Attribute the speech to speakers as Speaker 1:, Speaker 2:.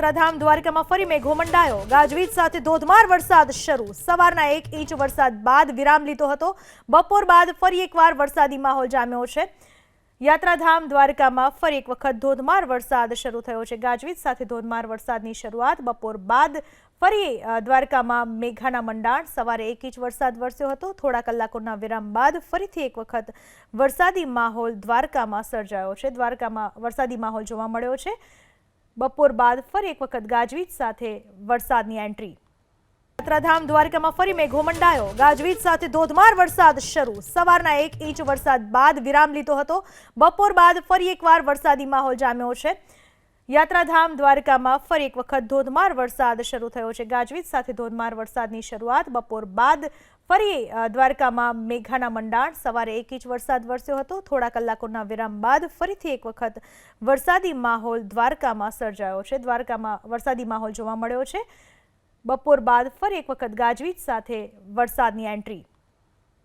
Speaker 1: યાત્રાધામ દ્વારકામાં ફરી મેઘો મંડાયો. ગાજવીજ સાથે ધોધમાર વરસાદ શરૂ. સવારના એક ઇંચ વરસાદ બાદ વિરામ લીધો હતો. બપોર બાદ ફરી એકવાર વરસાદી માહોલ જામ્યો છે. યાત્રાધામ દ્વારકામાં ફરી એક વખત ધોધમાર વરસાદ શરૂ થયો છે. ગાજવીજ સાથે ધોધમાર વરસાદની શરૂઆત બપોર બાદ ફરી દ્વારકામાં મેઘાના મંડાણ. સવારે એક ઇંચ વરસાદ વરસ્યો હતો. થોડા કલાકોના વિરામ બાદ ફરીથી એક વખત વરસાદી માહોલ દ્વારકામાં સર્જાયો છે. દ્વારકામાં વરસાદી માહોલ જોવા મળ્યો છે. બપોર બાદ ફરી એક વખત ગાજવીજ સાથે વરસાદની એન્ટ્રી. યાત્રાધામ દ્વારકામાં ફરી મેઘો મંડાયો. ગાજવીજ સાથે ધોધમાર વરસાદ શરૂ. સવારના એક ઇંચ વરસાદ બાદ વિરામ લીધો હતો. બપોર બાદ ફરી એકવાર વરસાદી માહોલ જામ્યો છે. યાત્રાધામ દ્વારકામાં ફરી એક વખત ધોધમાર વરસાદ શરૂ થયો છે. ગાજવીજ સાથે ધોધમાર વરસાદની શરૂઆત બપોર બાદ ફરી દ્વારકામાં મેઘાના મંડાણ. સવારે એક ઇંચ વરસાદ વરસ્યો હતો. થોડા કલાકોના વિરામ બાદ ફરીથી એક વખત વરસાદી માહોલ દ્વારકામાં સર્જાયો છે. દ્વારકામાં વરસાદી માહોલ જોવા મળ્યો છે. બપોર બાદ ફરી એક વખત ગાજવીજ સાથે વરસાદની એન્ટ્રી.